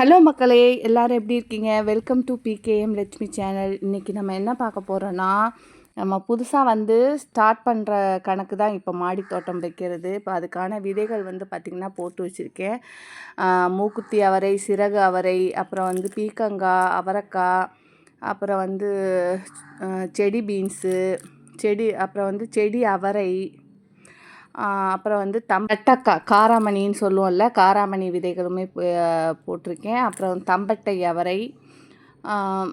Hello மக்களே எல்லோரும் எப்படி இருக்கீங்க? Welcome to PKM Lakshmi channel இன்றைக்கி நம்ம என்ன பார்க்க போகிறோன்னா நம்ம புதுசாக வந்து ஸ்டார்ட் பண்ணுற கணக்கு தான் இப்போ மாடி தோட்டம் வைக்கிறது. இப்போ அதுக்கான விதைகள் வந்து பார்த்திங்கன்னா போட்டு வச்சுருக்கேன். மூக்குத்தி அவரை சிறகு அவரை அப்புறம் வந்து பீக்கங்காய் அவரைக்காய் அப்புறம் வந்து செடி பீன்ஸு செடி அப்புறம் வந்து செடி அவரை அப்புறம் வந்து தம் தட்டக்காய் காராமணின்னு சொல்லுவோம்ல காராமணி விதைகளுமே போ- போட்டிருக்கேன். அப்புறம் தம்பட்டை அவரை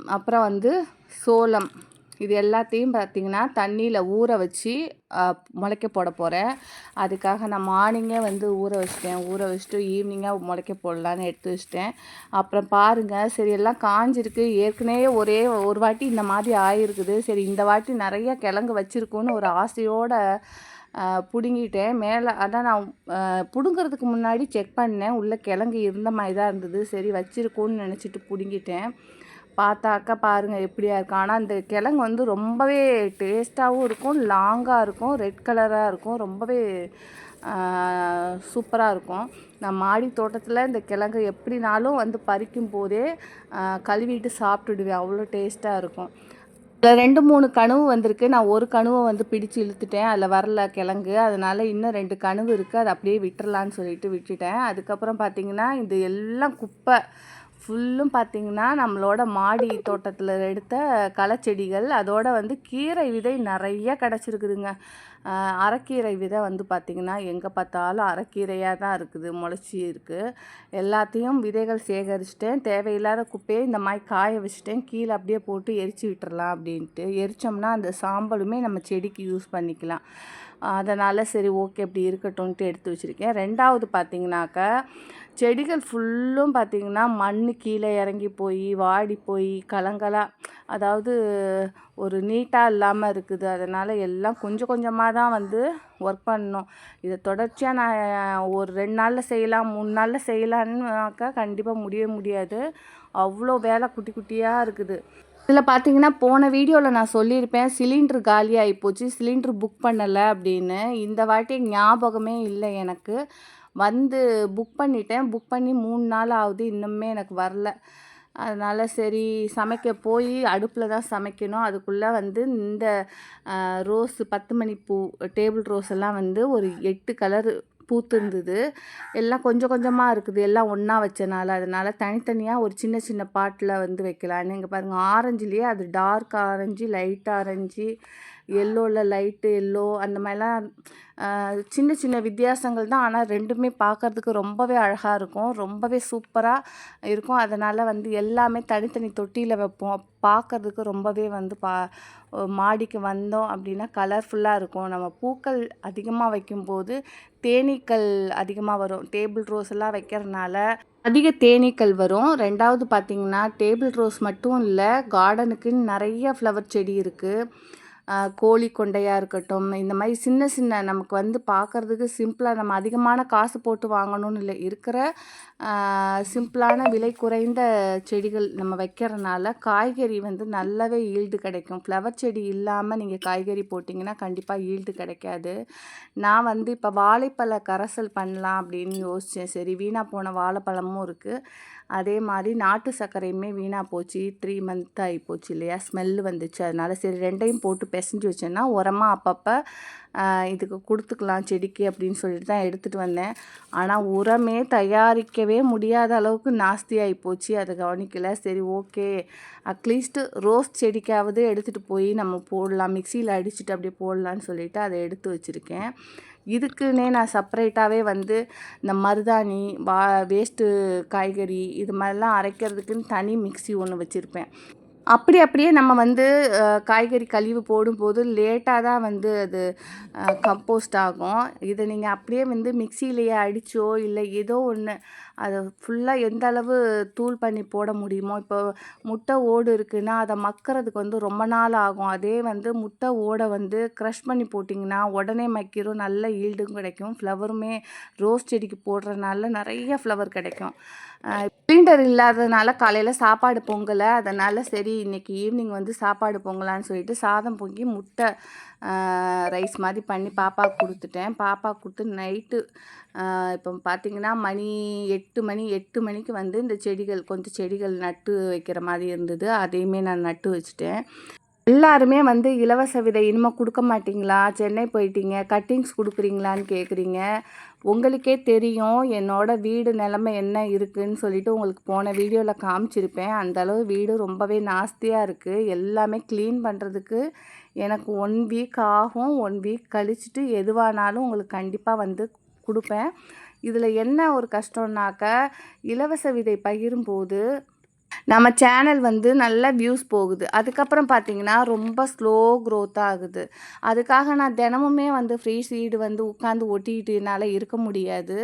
அப்புறம் வந்து சோளம். இது எல்லாத்தையும் பார்த்திங்கன்னா தண்ணியில் ஊற வச்சு முளைக்க போட போகிறேன் அதுக்காக நான் மார்னிங்கே வந்து ஊற வச்சிட்டேன். ஊற வச்சுட்டு ஈவினிங்காக முளைக்க போடலான்னு எடுத்து வச்சிட்டேன். அப்புறம் பாருங்கள் சரி எல்லாம் காஞ்சிருக்கு. ஏற்கனவே ஒரே ஒரு வாட்டி இந்த மாதிரி ஆயிருக்குது. சரி இந்த வாட்டி நிறைய கிழங்கு வச்சுருக்கோன்னு ஒரு ஆசையோட பிடுங்கிட்டேன். மேலே அதான் நான் பிடுங்கிறதுக்கு முன்னாடி செக் பண்ணேன். உள்ளே கிழங்கு இருந்த மாதிரி தான் இருந்தது. சரி வச்சுருக்கோன்னு நினச்சிட்டு பிடுங்கிட்டேன். பார்த்தாக்கா பாருங்கள் எப்படியா இருக்கும் ஆனால் அந்த கிழங்கு வந்து ரொம்பவே டேஸ்ட்டாகவும் இருக்கும் லாங்காக இருக்கும் ரெட் கலராக இருக்கும் ரொம்பவே சூப்பராக இருக்கும். நான் மாடி தோட்டத்தில் இந்த கிழங்கு எப்படினாலும் வந்து பறிக்கும் போதே கழுவிட்டு சாப்பிட்டுடுவேன். அவ்வளோ டேஸ்ட்டாக இருக்கும். இதில் ரெண்டு மூணு கனவு வந்திருக்கு. நான் ஒரு கனவை வந்து பிடிச்சு இழுத்துட்டேன். அதில் வரல கிழங்கு. அதனால் இன்னும் ரெண்டு கனவு இருக்குது அதை அப்படியே விட்டுறலான்னு சொல்லிட்டு விட்டுட்டேன். அதுக்கப்புறம் பார்த்தீங்கன்னா இது எல்லாம் குப்பை. ஃபுல்லும் பார்த்திங்கன்னா நம்மளோட மாடி தோட்டத்தில் எடுத்த களைச்செடிகள் அதோட வந்து கீரை விதை நிறைய கிடச்சிருக்குதுங்க. அரைக்கீரை விதை வந்து பார்த்திங்கன்னா எங்கே பார்த்தாலும் அரைக்கீரையாக தான் இருக்குது முளைச்சி இருக்குது எல்லாத்தையும் விதைகள் சேகரிச்சிட்டேன். தேவையில்லாத குப்பையை இந்த மாதிரி காய வச்சுட்டேன். கீழே அப்படியே போட்டு எரிச்சு விட்டுறலாம் அப்படின்ட்டு. எரிச்சோம்னா அந்த சாம்பலுமே நம்ம செடிக்கு யூஸ் பண்ணிக்கலாம். அதனால் சரி ஓகே அப்படி இருக்கட்டும்ன்ட்டு எடுத்து வச்சுருக்கேன். ரெண்டாவது பார்த்தீங்கன்னாக்கா செடிகள் ஃபுல்லும் பார்த்தீங்கன்னா மண் கீழே இறங்கி போய் வாடி போய் கலங்கலாக அதாவது ஒரு நீட்டாக இல்லாமல் இருக்குது. அதனால் எல்லாம் கொஞ்சம் கொஞ்சமாக தான் வந்து ஒர்க் பண்ணணும். இதை தொடர்ச்சியாக நான் ஒரு ரெண்டு நாளில் செய்யலாம் மூணு நாளில் செய்யலான்னாக்கா கண்டிப்பாக முடியவே முடியாது. அவ்வளோ வேலை குட்டி குட்டியாக இருக்குது. இதில் பார்த்தீங்கன்னா போன வீடியோவில் நான் சொல்லியிருப்பேன் சிலிண்ட்ரு காலியாகி ஆகிப்போச்சு சிலிண்ட்ரு புக் பண்ணலை அப்படின்னு. இந்த வாட்டி ஞாபகமே இல்லை எனக்கு. வந்து புக் பண்ணிட்டேன். புக் பண்ணி மூணு நாள் ஆகுது இன்னுமே எனக்கு வரல. அதனால் சரி சமைக்க போய் அடுப்பில் தான் சமைக்கணும். அதுக்குள்ளே வந்து இந்த ரோஸு பத்து மணி பூ டேபிள் ரோஸ் எல்லாம் வந்து ஒரு எட்டு கலர் பூத்திருந்தது. எல்லாம் கொஞ்சம் கொஞ்சமாக இருக்குது. எல்லாம் ஒன்றா வச்சனால. அதனால் தனித்தனியாக ஒரு சின்ன சின்ன பாட்டில் வந்து வைக்கலான்னு இங்கே பாருங்கள் ஆரஞ்சுலேயே அது டார்க் ஆரஞ்சு லைட் ஆரஞ்சு எல்லோவில் லைட்டு எல்லோ அந்த மாதிரிலாம் சின்ன சின்ன வித்தியாசங்கள் தான். ஆனால் ரெண்டுமே பார்க்கறதுக்கு ரொம்பவே அழகாக இருக்கும். ரொம்பவே சூப்பராக இருக்கும். அதனால் வந்து எல்லாமே தனித்தனி தொட்டியில் வைப்போம். பார்க்கறதுக்கு ரொம்பவே வந்து பா மாடிக்கு வந்தோம் அப்படின்னா கலர்ஃபுல்லாக இருக்கும். நம்ம பூக்கள் அதிகமாக வைக்கும்போது தேனீக்கள் அதிகமாக வரும். டேபிள் ரோஸ் எல்லாம் வைக்கிறதுனால அதிக தேனீக்கள் வரும். ரெண்டாவது பார்த்திங்கன்னா டேபிள் ரோஸ் மட்டும் இல்லை கார்டனுக்குன்னு நிறைய ஃப்ளவர் செடி இருக்குது கோழி கொண்டையாக இருக்கட்டும் இந்த மாதிரி சின்ன சின்ன நமக்கு வந்து பார்க்கறதுக்கு சிம்பிளாக நம்ம அதிகமான காசு போட்டு வாங்கணும்னு இல்லை இருக்கிற சிம்பிளான விலை குறைந்த செடிகள் நம்ம வைக்கிறனால காய்கறி வந்து நல்லாவே ஈல்டு கிடைக்கும். ஃப்ளவர் செடி இல்லாமல் நீங்கள் காய்கறி போட்டிங்கன்னா கண்டிப்பாக ஈல்டு கிடைக்காது. நான் வந்து இப்போ வாழைப்பழ கரைசல் பண்ணலாம் அப்படின்னு யோசித்தேன் சரி வீணாக போன வாழைப்பழமும் இருக்குது அதே மாதிரி நாட்டு சர்க்கரையுமே வீணாக போச்சு. த்ரீ மந்த் ஆகி போச்சு இல்லையா? ஸ்மெல்லு வந்துச்சு. அதனால சரி ரெண்டையும் போட்டு பிசைஞ்சு வச்சேன்னா உரமாக அப்பப்போ இதுக்கு கொடுத்துக்கலாம் செடிக்கு அப்படின்னு சொல்லிட்டு தான் எடுத்துகிட்டு வந்தேன். ஆனால் உரமே தயாரிக்கவே முடியாத அளவுக்கு நாஸ்தி ஆகி போச்சு அதை கவனிக்கல. சரி ஓகே அட்லீஸ்ட்டு ரோஸ் செடிக்காவது எடுத்துகிட்டு போய் நம்ம போடலாம். மிக்சியில் அடிச்சுட்டு அப்படியே போடலான்னு சொல்லிட்டு அதை எடுத்து வச்சுருக்கேன். இதுக்குன்னே நான் செப்பரேட்டாகவே வந்து இந்த மருதாணி வா வேஸ்ட்டு காய்கறி இது மாதிரிலாம் அரைக்கிறதுக்குன்னு தனி மிக்ஸி ஒன்று வச்சுருப்பேன். அப்படி அப்படியே நம்ம வந்து காய்கறி கழிவு போடும்போது லேட்டாக தான் வந்து அது கம்போஸ்ட் ஆகும். இதை நீங்கள் அப்படியே வந்து மிக்சியிலேயே அடித்தோ இல்லை ஏதோ ஒன்று அதை ஃபுல்லாக எந்த அளவு தூள் பண்ணி போட முடியுமோ இப்போ முட்டை ஓடு இருக்குன்னா அதை மக்கிறதுக்கு வந்து ரொம்ப நாள் ஆகும். அதே வந்து முட்டை ஓடை வந்து க்ரஷ் பண்ணி போட்டிங்கன்னா உடனே மக்கிரும் நல்ல ஈல்டும் கிடைக்கும். ஃப்ளவருமே ரோஸ் செடிக்கு போடுறதுனால நிறைய ஃப்ளவர் கிடைக்கும். சிலிண்டர் இல்லாததுனால காலையில் சாப்பாடு பொங்கலை அதனால் சரி இன்னைக்கு ஈவினிங் வந்து சாப்பாடு பொங்கலான்னு சொல்லிட்டு சாதம் பொங்கி முட்டை ரைஸ் மாதிரி பண்ணி பாப்பாவுக்கு கொடுத்துட்டேன். பாப்பாவுக்கு கொடுத்து நைட்டு இப்போ பார்த்திங்கன்னா மணி எட்டு எட்டு மணி எட்டு மணிக்கு வந்து இந்த செடிகள் கொஞ்சம் செடிகள் நட்டு வைக்கிற மாதிரி இருந்தது. அதையுமே நான் நட்டு வச்சுட்டேன். எல்லாருமே வந்து இலவச விதை இனிமேல் கொடுக்க மாட்டிங்களா? சென்னை போயிட்டீங்க கட்டிங்ஸ் கொடுக்குறீங்களான்னு கேட்குறீங்க உங்களுக்கே தெரியும் என்னோட வீடு நிலமை என்ன இருக்குதுன்னு சொல்லிட்டு உங்களுக்கு போன வீடியோவில் காமிச்சிருப்பேன். அந்த அளவு வீடு ரொம்பவே நாஸ்தியாக இருக்குது எல்லாமே க்ளீன் பண்ணுறதுக்கு எனக்கு ஒன் வீக் ஆகும். ஒன் வீக் கழிச்சிட்டு எதுவானாலும் உங்களுக்கு கண்டிப்பாக வந்து கொடுப்பேன். இதில் என்ன ஒரு கஷ்டம்னாக்க இலவச விதை பகிரும்போது நம்ம சேனல் வந்து நல்ல வியூஸ் போகுது. அதுக்கப்புறம் பார்த்தீங்கன்னா ரொம்ப ஸ்லோ க்ரோத் ஆகுது. அதுக்காக நான் தினமுமே வந்து ஃப்ரீ சீடு வந்து உட்காந்து ஒட்டிக்கிட்டு என்னால் இருக்க முடியாது.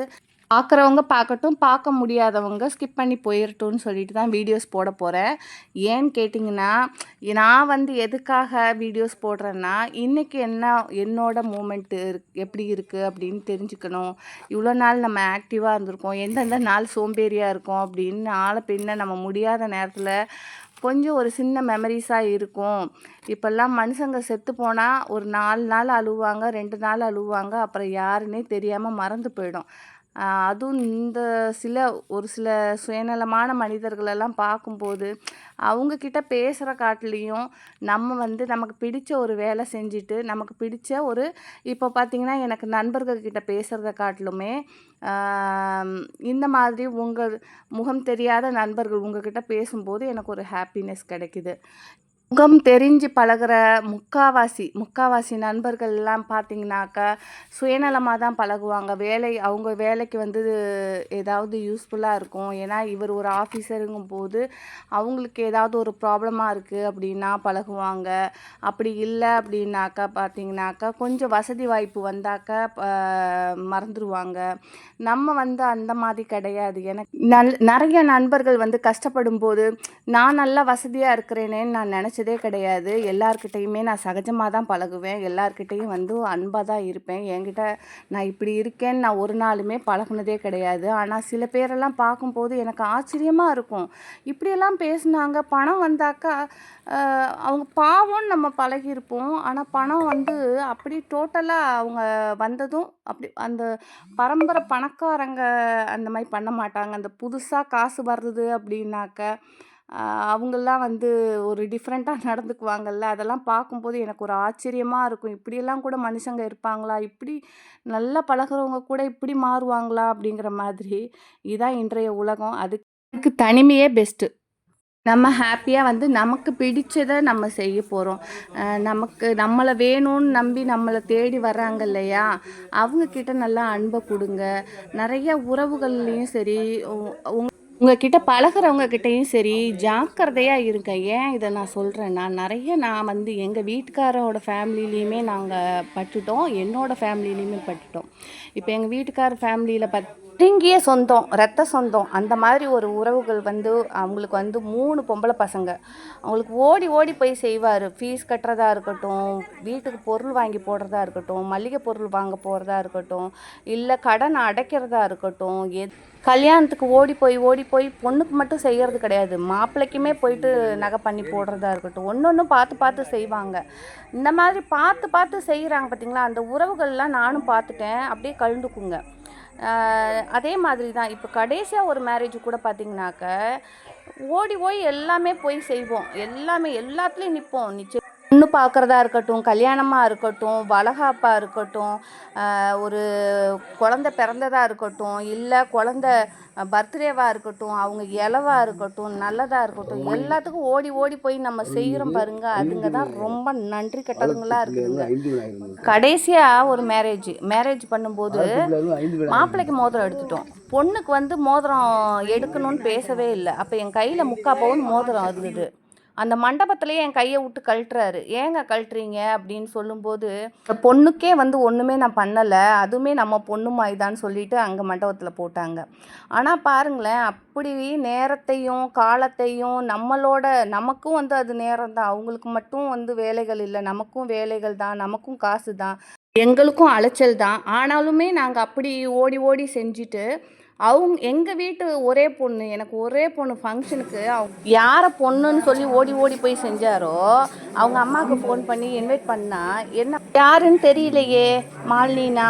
பார்க்குறவங்க பார்க்கட்டும் பார்க்க முடியாதவங்க ஸ்கிப் பண்ணி போயிடட்டும்னு சொல்லிட்டு தான் வீடியோஸ் போட போகிறேன் ஏன்னு கேட்டிங்கன்னா நான் வந்து எதுக்காக வீடியோஸ் போடுறேன்னா இன்றைக்கி என்ன என்னோட மூமெண்ட்டு எப்படி இருக்குது அப்படின்னு தெரிஞ்சுக்கணும். இவ்வளோ நாள் நம்ம ஆக்டிவாக இருந்திருக்கோம். எந்தெந்த நாள் சோம்பேறியாக இருக்கோம் அப்படின்னு ஆளை பின்ன நம்ம முடியாத நேரத்தில் கொஞ்சம் ஒரு சின்ன மெமரிஸாக இருக்கும். இப்போல்லாம் மனுஷங்க செத்து போனால் ஒரு நாலு நாள் அழுவாங்க ரெண்டு நாள் அழுவாங்க அப்புறம் யாருன்னே தெரியாமல் மறந்து போயிடும். அதுவும் இந்த சில ஒரு சில சுயநலமான மனிதர்களெல்லாம் பார்க்கும்போது அவங்கக்கிட்ட பேசுகிற காட்டிலையும் நம்ம வந்து நமக்கு பிடிச்ச ஒரு வேலை செஞ்சுட்டு நமக்கு பிடிச்ச ஒரு இப்போ பார்த்திங்கன்னா எனக்கு நண்பர்கள்கிட்ட பேசுகிறத காட்டிலுமே இந்த மாதிரி உங்கள் முகம் தெரியாத நண்பர்கள் உங்ககிட்ட பேசும்போது எனக்கு ஒரு ஹாப்பினஸ் கிடைக்குது. முகம் தெரிஞ்சு பழகுற முக்காவாசி முக்காவாசி நண்பர்கள் எல்லாம் பார்த்தீங்கன்னாக்கா சுயநலமாக தான் பழகுவாங்க. வேலை அவங்க வேலைக்கு வந்து ஏதாவது யூஸ்ஃபுல்லாக இருக்கும். ஏன்னா இவர் ஒரு ஆஃபீஸருங்கும் போது அவங்களுக்கு ஏதாவது ஒரு ப்ராப்ளமாக இருக்குது அப்படின்னா பழகுவாங்க. அப்படி இல்லை அப்படின்னாக்கா பார்த்தீங்கன்னாக்கா கொஞ்சம் வசதி வாய்ப்பு வந்தாக்கா மறந்துடுவாங்க நம்ம வந்து அந்த மாதிரி கிடையாது. எனக்கு நல் நிறைய நண்பர்கள் வந்து கஷ்டப்படும் போது நான் நல்லா வசதியாக இருக்கிறேனேன்னு நான் நினச்சி நினச்சதே கிடையாது. எல்லார்கிட்டேயுமே நான் சகஜமாக தான் பழகுவேன். எல்லார்கிட்டேயும் வந்து அன்பாக தான் இருப்பேன். என்கிட்ட நான் இப்படி இருக்கேன்னு நான் ஒரு நாளுமே பழகுனதே கிடையாது. ஆனால் சில பேரெல்லாம் பார்க்கும்போது எனக்கு ஆச்சரியமாக இருக்கும். இப்படியெல்லாம் பேசுனாங்க. பணம் வந்தாக்கா அவங்க பாவம்னு நம்ம பழகியிருப்போம். ஆனால் பணம் வந்து அப்படி டோட்டலாக அவங்க வந்ததும் அப்படி அந்த பரம்பரை பணக்காரங்க அந்த மாதிரி பண்ண மாட்டாங்க. அந்த புதுசாக காசு வர்றது அப்படின்னாக்க அவங்கெல்லாம் வந்து ஒரு டிஃப்ரெண்ட்டாக நடந்துக்குவாங்கல்ல அதெல்லாம் பார்க்கும்போது எனக்கு ஒரு ஆச்சரியமாக இருக்கும். இப்படியெல்லாம் கூட மனுஷங்க இருப்பாங்களா? இப்படி நல்லா பழகுறவங்க கூட இப்படி மாறுவாங்களா? அப்படிங்கிற மாதிரி. இதான் இன்றைய உலகம். அதுக்கு தனிமையே பெஸ்ட்டு நம்ம ஹாப்பியாக வந்து நமக்கு பிடிச்சதை நம்ம செய்ய போகிறோம் நமக்கு நம்மளை வேணும்னு நம்பி நம்மளை தேடி வர்றாங்க இல்லையா? அவங்கக்கிட்ட நல்லா அன்பை கொடுங்க. நிறைய உறவுகள்லேயும் சரி உ- உங்ககிட்ட பழகிறவங்க கிட்டேயும் சரி ஜாக்கிரதையாக இருங்க. ஏன் இதை நான் சொல்கிறேன்னா நிறைய நான் வந்து எங்கள் வீட்டுக்காரோட ஃபேமிலிலையுமே நாங்கள் பட்டுட்டோம். என்னோட ஃபேமிலிலையுமே பட்டுட்டோம். இப்போ எங்கள் வீட்டுக்கார ஃபேமிலியில் பத் நெருங்கிய சொந்தம் ரத்த சொந்தம் அந்த மாதிரி ஒரு உறவுகள் வந்து அவங்களுக்கு வந்து மூணு பொம்பளை பசங்க. அவங்களுக்கு ஓடி ஓடி போய் செய்வார். ஃபீஸ் கட்டுறதா இருக்கட்டும் வீட்டுக்கு பொருள் வாங்கி போடுறதா இருக்கட்டும் மளிகை பொருள் வாங்க போகிறதா இருக்கட்டும் இல்லை கடன் அடைக்கிறதா இருக்கட்டும் எத் கல்யாணத்துக்கு ஓடி போய் ஓடி போய் பொண்ணுக்கு மட்டும் செய்கிறது கிடையாது. மாப்பிள்ளைக்குமே போயிட்டு நகை பண்ணி போடுறதா இருக்கட்டும். ஒன்று ஒன்று பார்த்து பார்த்து செய்வாங்க. இந்த மாதிரி பார்த்து பார்த்து செய்கிறாங்க பார்த்தீங்களா அந்த உறவுகள்லாம் நானும் பார்த்துட்டேன். அப்படியே கலந்துக்குங்க. அதே மாதிரி தான் இப்போ கடைசியாக ஒரு மேரேஜ் கூட பார்த்தீங்கன்னாக்க ஓடி ஓடி எல்லாமே போய் செய்வோம். எல்லாமே எல்லாத்துலேயும் நிற்போம் நிச்சயம். பொண்ணு பார்க்குறதா இருக்கட்டும் கல்யாணமாக இருக்கட்டும் வளகாப்பாக இருக்கட்டும் ஒரு குழந்த பிறந்ததா இருக்கட்டும் இல்லை குழந்த பர்த்டேவாக இருக்கட்டும் அவங்க இலவா இருக்கட்டும் நல்லதாக இருக்கட்டும் எல்லாத்துக்கும் ஓடி ஓடி போய் நம்ம செய்கிறோம் பாருங்க. அதுங்க தான் ரொம்ப நன்றி கெட்டதுங்களா இருக்குதுங்க. கடைசியாக ஒரு மேரேஜ் மேரேஜ் பண்ணும்போது மாப்பிள்ளைக்கு மோதிரம் எடுத்துட்டோம். பொண்ணுக்கு வந்து மோதிரம் எடுக்கணும்னு பேசவே இல்லை. அப்போ என் கையில் முக்கா பவுன் மோதிரம் இருந்தது. அந்த மண்டபத்திலேயே என் கையை விட்டு கழட்டுறாரு. ஏங்க கழட்டுறீங்க? அப்படின்னு சொல்லும்போது இந்த பொண்ணுக்கே வந்து ஒன்றுமே நான் பண்ணலை. அதுவுமே நம்ம பொண்ணு மாதிரிதான்னு சொல்லிட்டு அங்கே மண்டபத்தில் போட்டாங்க. ஆனால் பாருங்களேன் அப்படி நேரத்தையும் காலத்தையும் நம்மளோட நமக்கும் வந்து அது நேரம் தான் அவங்களுக்கு மட்டும் வந்து வேலைகள் இல்லை. நமக்கும் வேலைகள் தான். நமக்கும் காசு தான். எங்களுக்கும் அலைச்சல் தான். ஆனாலுமே நாங்கள் அப்படி ஓடி ஓடி செஞ்சுட்டு அவங்க எங்கள் வீட்டு ஒரே பொண்ணு எனக்கு ஒரே பொண்ணு ஃபங்க்ஷனுக்கு அவங்க யாரை பொண்ணுன்னு சொல்லி ஓடி ஓடி போய் செஞ்சாரோ அவங்க அம்மாவுக்கு ஃபோன் பண்ணி இன்வைட் பண்ணா என்ன யாருன்னு தெரியலையே மாலினா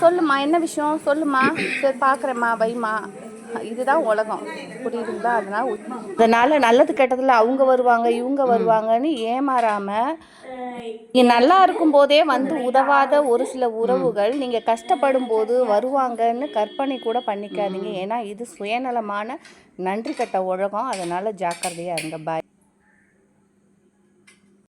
சொல்லுமா என்ன விஷயம்? சொல்லுமா சரி பார்க்குறேம்மா வைமா இதுதான் உலகம். புரியுதுங்களா? அதனால் அதனால் நல்லது கெட்டதில் அவங்க வருவாங்க இவங்க வருவாங்கன்னு ஏமாறாமல் நீங்கள் நல்லா இருக்கும்போதே வந்து உதவாத ஒரு சில உறவுகள் நீங்கள் கஷ்டப்படும் போது வருவாங்கன்னு கற்பனை கூட பண்ணிக்காதீங்க. ஏன்னா இது சுயநலமான நன்றி கட்ட உலகம். அதனால் ஜாக்கிரதையாக இருங்க. பாய்